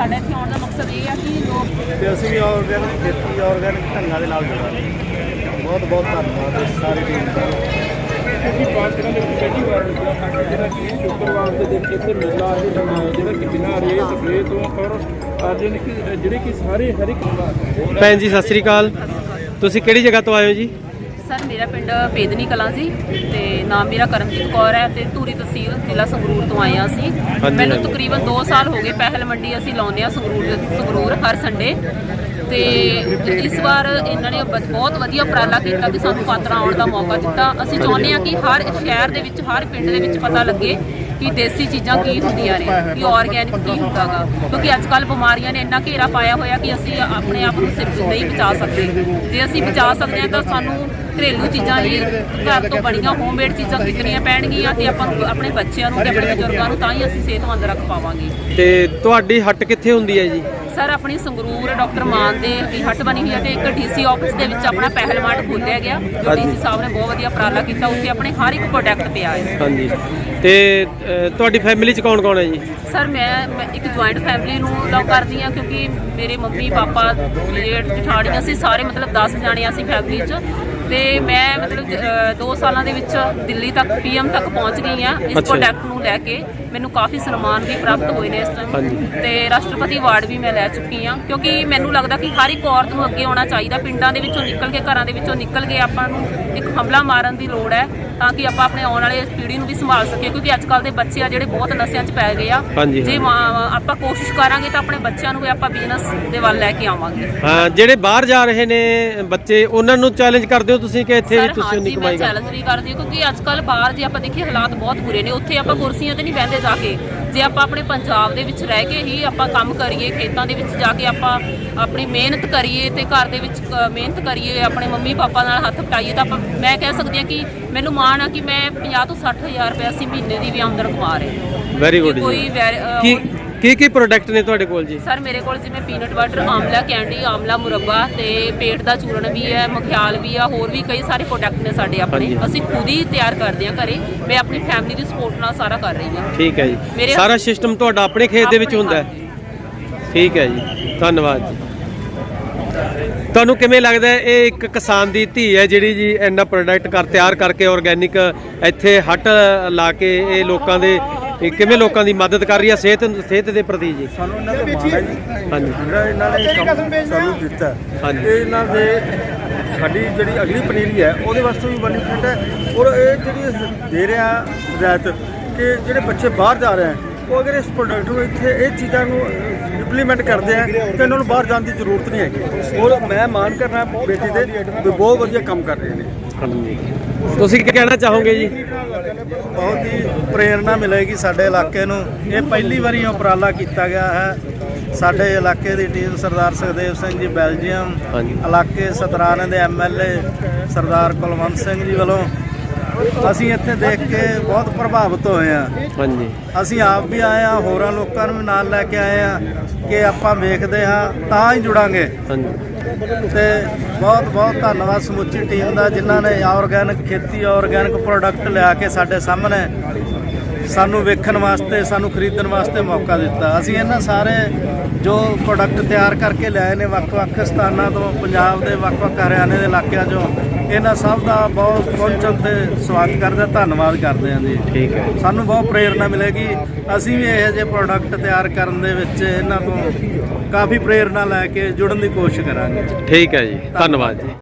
ਸਾਡੇ ਇੱਥੇ ਆਉਣ ਦਾ ਮਕਸਦ ਇਹ ਆ ਕਿ ਲੋਕ ਤੇ ਅਸੀਂ ਵੀ ਆਰਗੈਨਿਕ ਖੇਤੀ ਆਰਗੈਨਿਕ ਢੰਗਾਂ ਦੇ ਨਾਲ ਜੁੜਾਂਗੇ। ਬਹੁਤ ਬਹੁਤ ਧੰਨਵਾਦ ਇਸ ਸਾਰੀ ਟੀਮ ਦਾ। ਅਸੀਂ ਬਾਤ ਕਰਾਂਗੇ ਕਿ ਪਹਿਲੀ ਵਾਰ ਲੱਗਿਆ ਜਿਹੜਾ ਕਿ ਸ਼ੁੱਕਰਵਾਰ ਦੇ ਦਿਨ ਇੱਥੇ ਮੇਲਾ ਇਹ ਲਗਾਇਆ ਜਿਹੜਾ ਕਿ ਬਿਨਾਂ ਰੇ ਸਪਰੇ ਤੋਂ ਔਰ ਆਰਗੈਨਿਕ ਜਿਹੜੇ ਕਿ ਸਾਰੇ ਹਰ ਇੱਕ ਭੈਣ ਜੀ ਸਤਿ ਸ੍ਰੀ ਅਕਾਲ। ਤੁਸੀਂ ਕਿਹੜੀ ਜਗ੍ਹਾ ਤੋਂ ਆਏ ਹੋ ਜੀ? ਸਰ ਮੇਰਾ ਪਿੰਡ ਪੇਦਨੀ ਕਲਾਂ ਜੀ ਤੇ ਨਾਮ ਮੇਰਾ ਕਰਮਜੀਤ ਕੌਰ ਹੈ ਤੇ ਧੂਰੀ ਤਹਿਸੀਲ ਜ਼ਿਲ੍ਹਾ ਸੰਗਰੂਰ ਤੋਂ ਆਏ ਹਾਂ ਅਸੀਂ। ਮੈਨੂੰ। ਤਕਰੀਬਨ 2 ਸਾਲ ਹੋ ਗਏ ਪਹਿਲ ਮੰਡੀ ਅਸੀਂ ਲਾਉਂਦੇ ਆ ਸੰਗਰੂਰ ਸੰਗਰੂਰ ਹਰ ਸੰਡੇ ਤੇ ਇਸ ਵਾਰ ਇਹਨਾਂ ਨੇ ਬਹੁਤ ਵਧੀਆ ਉਪਰਾਲਾ ਕੀਤਾ ਕਿ ਸਾਨੂੰ ਪਾਤਰਾਂ ਆਉਣ ਦਾ ਮੌਕਾ ਦਿੱਤਾ। ਅਸੀਂ ਚਾਹੁੰਦੇ ਹਾਂ ਕਿ ਹਰ ਸ਼ਹਿਰ ਦੇ ਵਿੱਚ ਹਰ ਪਿੰਡ ਦੇ ਵਿੱਚ ਪਤਾ ਲੱਗੇ ਕਿ ਦੇਸੀ ਚੀਜ਼ਾਂ ਕੀ ਹੁੰਦੀਆਂ ਨੇ ਕਿ ਆਰਗੈਨਿਕ ਕੀ ਹੁੰਦਾਗਾ। ਕਿਉਂਕਿ ਅੱਜ ਕੱਲ ਬਿਮਾਰੀਆਂ ਨੇ ਇੰਨਾ ਘੇਰਾ ਪਾਇਆ ਹੋਇਆ ਕਿ ਅਸੀਂ ਆਪਣੇ ਆਪ ਨੂੰ ਸਿਰਫ ਨਹੀਂ ਬਚਾ ਸਕਦੇ। ਜੇ ਅਸੀਂ ਬਚਾ ਸਕਦੇ ਹਾਂ ਤਾਂ ਸਾਨੂੰ ਘਰੇਲੂ ਚੀਜ਼ਾਂ ਹੀ ਘਰ ਤੋਂ ਬਣੀਆਂ ਹੋਮਮੇਡ ਚੀਜ਼ਾਂ ਖਰੀਦਣੀਆਂ ਪੈਣਗੀਆਂ ਤੇ ਆਪਾਂ ਨੂੰ ਆਪਣੇ ਬੱਚਿਆਂ ਨੂੰ ਤੇ ਆਪਣੇ ਬਜ਼ੁਰਗਾਂ ਨੂੰ ਤਾਂ ਹੀ ਅਸੀਂ ਸਿਹਤਮੰਦ ਰੱਖ ਪਾਵਾਂਗੇ। ਤੇ ਤੁਹਾਡੀ ਹੱਟ ਕਿੱਥੇ ਹੁੰਦੀ ਹੈ ਜੀ? ਸਰ ਆਪਣੀ ਸੰਗਰੂਰ ਡਾਕਟਰ ਮਾਨ ਦੇ ਦੀ ਹੱਟ ਬਣੀ ਹੋਈ ਹੈ ਤੇ ਇੱਕ ਡੀਸੀ ਆਫਿਸ ਦੇ ਵਿੱਚ ਆਪਣਾ ਪਹਿਲਮਾਟ ਖੋਲ੍ਹਿਆ ਗਿਆ ਜੋ ਹਾਂਜੀ। ਡੀਸੀ ਸਾਹਿਬ ਨੇ ਬਹੁਤ ਵਧੀਆ ਉਪਰਾਲਾ ਕੀਤਾ ਉੱਥੇ ਆਪਣੇ ਹਰ ਇੱਕ ਪ੍ਰੋਡਕਟ ਪਿਆ ਹੈ ਹਾਂਜੀ। ਤੇ ਅ, ਤੁਹਾਡੀ ਫੈਮਿਲੀ ਚ ਕੌਣ ਕੌਣ ਹੈ ਜੀ? ਸਰ ਮੈਂ ਮੈਂ ਇੱਕ ਜੁਆਇੰਟ ਫੈਮਿਲੀ ਨੂੰ ਲਵ ਕਰਦੀ ਹਾਂ ਕਿਉਂਕਿ ਮੇਰੇ ਮੰਮੀ ਪਾਪਾ ਜੇਠ ਜਠਾਣੀਆਂ ਸੀ ਸਾਰੇ ਮਤਲਬ 10 ਜਾਣੇ ਅਸੀਂ ਫੈਮਿਲੀ 'ਚ। ਤੇ ਮੈਂ ਮਤਲਬ 2 ਸਾਲਾਂ ਦੇ ਵਿੱਚ ਦਿੱਲੀ ਤੱਕ ਪੀਐਮ ਤੱਕ ਪਹੁੰਚ ਗਈ ਹਾਂ। ਇਸ। ਪ੍ਰੋਡਕਟ ਨੂੰ ਲੈ ਕੇ ਮੈਨੂੰ ਕਾਫੀ ਸਨਮਾਨ ਵੀ ਪ੍ਰਾਪਤ ਹੋਏ ਨੇ ਇਸ ਟਾਈਮ। ਤੇ ਰਾਸ਼ਟਰਪਤੀ ਅਵਾਰਡ ਵੀ ਮੈਂ ਲੈ ਚੁੱਕੀ ਹਾਂ ਕਿਉਂਕਿ ਮੈਨੂੰ ਲੱਗਦਾ ਕਿ ਹਰ ਇੱਕ ਔਰਤ ਨੂੰ ਅੱਗੇ ਆਉਣਾ ਚਾਹੀਦਾ। ਪਿੰਡਾਂ ਦੇ ਵਿੱਚੋਂ ਨਿਕਲ ਕੇ ਘਰਾਂ ਦੇ ਵਿੱਚੋਂ ਨਿਕਲ ਕੇ ਆਪਾਂ ਨੂੰ ਇੱਕ ਹਮਲਾ ਮਾਰਨ ਦੀ ਲੋੜ ਹੈ ਤਾਂ ਕਿ ਆਪਾਂ ਆਪਣੇ ਆਉਣ ਵਾਲੇ ਪੀੜ੍ਹੀ ਨੂੰ ਵੀ ਸੰਭਾਲ ਸਕੀਏ ਕਿਉਂਕਿ ਅੱਜ ਕੱਲ ਦੇ ਬੱਚੇ ਆ ਜਿਹੜੇ ਬਹੁਤ ਨਸ਼ਿਆਂ 'ਚ ਪੈ ਗਏ ਆ। ਜੇ ਆਪਾਂ ਕੋਸ਼ਿਸ਼ ਕਰਾਂਗੇ ਤਾਂ ਆਪਣੇ ਬੱਚਿਆਂ ਨੂੰ ਵੀ ਆਪਾਂ ਬਿਜ਼ਨਸ ਦੇ ਵੱਲ ਲੈ ਕੇ ਆਵਾਂਗੇ। ਹਾਂ ਜਿਹੜੇ ਬਾਹਰ ਜਾ ਰਹੇ ਨੇ ਬੱਚੇ ਉਹਨਾਂ ਨੂੰ ਚੈਲੰਜ ਕਰਦੇ ਹੋ ਤੁਸੀਂ ਕਿ ਇੱਥੇ ਵੀ ਸਰ ਤੁਸੀਂ ਉਨੀ ਹਾਂਜੀ ਮੈਂ ਕਮਾਈ ਕਰ ਚੈਲੰਜ ਵੀ ਕਰਦੀ ਕਿਉਂਕਿ ਅੱਜ ਕੱਲ ਬਾਹਰ ਜੇ ਆਪਾਂ ਦੇਖੀਏ ਹਾਲਾਤ ਬਹੁਤ ਬੁਰੇ ਨੇ ਉੱਥੇ ਆਪਾਂ ਕੁਰਸੀਆਂ ਤੇ ਨਹੀਂ ਬਹਿੰਦੇ ਜਾ ਕੇ। ਜੇ ਆਪਾਂ ਆਪਣੇ ਪੰਜਾਬ ਦੇ ਵਿੱਚ ਰਹਿ ਕੇ ਹੀ ਆਪਾਂ ਕੰਮ ਕਰੀਏ ਖੇਤਾਂ ਦੇ ਵਿੱਚ ਜਾ ਕੇ ਆਪਾਂ ਆਪਣੀ ਮਿਹਨਤ ਕਰੀਏ ਤੇ ਘਰ ਦੇ ਵਿੱਚ ਅ, ਮਿਹਨਤ ਕਰੀਏ ਆਪਣੇ ਮੰਮੀ ਪਾਪਾ ਨਾਲ ਹੱਥ ਵਟਾਈਏ ਤਾਂ ਆਪਾਂ ਮੈਂ ਕਹਿ ਸਕਦੀ ਹਾਂ ਕਿ ਮੈਨੂੰ ਮਾਣ ਆ ਕਿ ਮੈਂ 50 ਤੋਂ 60 ਹਜ਼ਾਰ ਰੁਪਏ ਅਸੀਂ ਮਹੀਨੇ ਦੀ ਵੀ ਆਮਦਨ ਕਮਾ ਰਹੇ ਵੈਰੀ ਗੁੱਡ ਕੋਈ ਜੀ। ਵੈਰ- ਅ, ਕੀ ਕੀ ਕੀ ਪ੍ਰੋਡਕਟ ਨੇ ਤੁਹਾਡੇ ਕੋਲ ਜੀ? ਸਰ ਮੇਰੇ ਕੋਲ ਜਿਵੇਂ peanut butter amla candy amla ਮੁਰੱਬਾ ਤੇ ਪੇਟ ਦਾ ਚੂਰਨ ਵੀ ਹੈ ਮਖਿਆਲ ਵੀ ਆ ਹੋਰ ਵੀ ਕਈ ਸਾਰੇ ਪ੍ਰੋਡਕਟ ਨੇ ਸਾਡੇ ਆਪਣੇ। ਅਸੀਂ ਖੁਦ ਹੀ ਤਿਆਰ ਕਰਦੇ ਹਾਂ ਘਰੇ। ਮੈਂ ਆਪਣੀ ਫੈਮਿਲੀ ਦੀ ਸਪੋਰਟ ਨਾਲ ਸਾਰਾ ਕਰ ਰਹੀ ਹਾਂ। ਠੀਕ ਹੈ ਜੀ। ਸਾਰਾ ਸਿਸਟਮ ਤੁਹਾਡਾ ਆਪਣੇ ਖੇਤ ਦੇ ਵਿੱਚ ਹੁੰਦਾ ਹੈ। ਠੀਕ ਹੈ ਜੀ। ਧੰਨਵਾਦ ਜੀ। ਤੁਹਾਨੂੰ ਕਿਵੇਂ ਲੱਗਦਾ ਇਹ ਇੱਕ ਕਿਸਾਨ ਦੀ ਧੀ ਹੈ ਜਿਹੜੀ ਜੀ ਇੰਨਾ ਪ੍ਰੋਡਕਟ ਕਰ ਤਿਆਰ ਕਰਕੇ ਆਰਗੈਨਿਕ ਇੱਥੇ ਹੱਟ ਲਾ ਕੇ ਇਹ ਲੋਕਾਂ ਦੇ ਇਹ ਕਿਵੇਂ ਲੋਕਾਂ ਦੀ ਮਦਦ ਕਰ ਰਹੀ ਹੈ ਸਿਹਤ ਸਿਹਤ ਦੇ ਪ੍ਰਤੀ ਜੀ? ਸਾਨੂੰ ਇਹਨਾਂ ਦਾ ਮਾਣ ਹੈ ਜੀ। ਹਾਂਜੀ। ਜਿਹੜਾ ਇਹਨਾਂ ਨੇ ਕੰਮ ਸਾਨੂੰ ਦਿੱਤਾ ਹੈ। ਹਾਂਜੀ। ਇਹ ਇਹਨਾਂ ਦੇ ਸਾਡੀ ਜਿਹੜੀ ਅਗਲੀ ਪਨੀਰੀ ਹੈ ਉਹਦੇ ਵਾਸਤੇ ਵੀ ਬੈਨੀਫਿਟ ਹੈ। ਔਰ ਇਹ ਜਿਹੜੀ ਦੇ ਰਿਹਾ ਹਦਾਇਤ ਕਿ ਜਿਹੜੇ ਬੱਚੇ ਬਾਹਰ ਜਾ ਰਹੇ ਹਨ ਉਹ ਅਗਰ ਇਸ ਪ੍ਰੋਡਕਟ ਨੂੰ ਇੱਥੇ ਇਹ ਚੀਜ਼ਾਂ ਨੂੰ ਇੰਪਲੀਮੈਂਟ ਕਰਦੇ ਆ ਤਾਂ ਇਹਨਾਂ ਨੂੰ ਬਾਹਰ ਜਾਣ ਦੀ ਜ਼ਰੂਰਤ ਨਹੀਂ ਹੈਗੀ। ਔਰ ਮੈਂ ਮਾਣ ਕਰਨਾ ਬੇਟੀ ਦੇ ਵੀ ਬਹੁਤ ਵਧੀਆ ਕੰਮ ਕਰ ਰਹੇ ਨੇ। ਤੁਸੀਂ ਕੀ ਕਹਿਣਾ ਚਾਹੋਗੇ ਜੀ? ਬਹੁਤ ਹੀ ਪ੍ਰੇਰਣਾ ਮਿਲੇਗੀ ਸਾਡੇ ਇਲਾਕੇ ਨੂੰ। ਇਹ ਪਹਿਲੀ ਵਾਰੀ ਉਪਰਾਲਾ ਕੀਤਾ ਗਿਆ ਹੈ। ਸਾਡੇ ਇਲਾਕੇ ਦੀ ਟੀਮ ਸਰਦਾਰ ਸੁਖਦੇਵ ਸਿੰਘ ਜੀ ਬੈਲਜੀਅਮ। ਇਲਾਕੇ ਸਤਰਾਣੇ ਦੇ ਐਮਐਲਏ ਸਰਦਾਰ ਕੁਲਵੰਤ ਸਿੰਘ ਜੀ ਵੱਲੋਂ। ਅਸੀਂ ਇੱਥੇ ਦੇਖ ਕੇ ਬਹੁਤ ਪ੍ਰਭਾਵਿਤ ਹੋਏ ਹਾਂ। ਹਾਂਜੀ। ਅਸੀਂ ਆਪ ਵੀ ਆਏ ਹਾਂ ਹੋਰਾਂ ਲੋਕਾਂ ਨੂੰ ਵੀ ਨਾਲ ਲੈ ਕੇ ਆਏ ਹਾਂ ਕਿ ਆਪਾਂ ਵੇਖਦੇ ਹਾਂ ਤਾਂ ਹੀ ਜੁੜਾਂਗੇ। ਹਾਂਜੀ। ਤੇ ਬਹੁਤ ਬਹੁਤ ਧੰਨਵਾਦ ਸਮੁੱਚੀ ਟੀਮ ਦਾ, ਜਿਨ੍ਹਾਂ ਨੇ ਆਰਗੈਨਿਕ ਖੇਤੀ, ਆਰਗੈਨਿਕ ਪ੍ਰੋਡਕਟ ਲਿਆ ਕੇ ਸਾਡੇ ਸਾਹਮਣੇ ਸਾਨੂੰ ਵੇਖਣ ਵਾਸਤੇ, ਸਾਨੂੰ ਖਰੀਦਣ ਵਾਸਤੇ ਮੌਕਾ ਦਿੱਤਾ। ਅਸੀਂ ਇਹਨਾਂ ਸਾਰੇ ਜੋ ਪ੍ਰੋਡਕਟ ਤਿਆਰ ਕਰਕੇ ਲਿਆਏ ਨੇ, ਵੱਖ-ਵੱਖ ਸਥਾਨਾਂ ਤੋਂ, ਪੰਜਾਬ ਦੇ ਵੱਖ-ਵੱਖ ਹਰਿਆਣੇ ਦੇ ਇਲਾਕਿਆਂ ਚੋਂ ਇਹਨਾਂ ਸਭ ਦਾ ਬਹੁਤ ਪਹੁੰਚਣ ਤੇ ਸਵਾਗਤ ਕਰਦੇ ਹਾਂ, ਧੰਨਵਾਦ ਕਰਦੇ ਹਾਂ ਜੀ। ਠੀਕ ਹੈ ਸਾਨੂੰ ਬਹੁਤ ਪ੍ਰੇਰਣਾ ਮਿਲੇਗੀ। ਅਸੀਂ ਵੀ ਇਹੋ ਜਿਹੇ ਪ੍ਰੋਡਕਟ ਤਿਆਰ ਕਰਨ ਦੇ ਵਿੱਚ ਇਹਨਾਂ ਤੋਂ ਕਾਫੀ ਪ੍ਰੇਰਣਾ ਲੈ ਕੇ ਜੁੜਨ ਦੀ ਕੋਸ਼ਿਸ਼ ਕਰਾਂਗੇ। ਠੀਕ ਹੈ ਜੀ ਧੰਨਵਾਦ ਜੀ।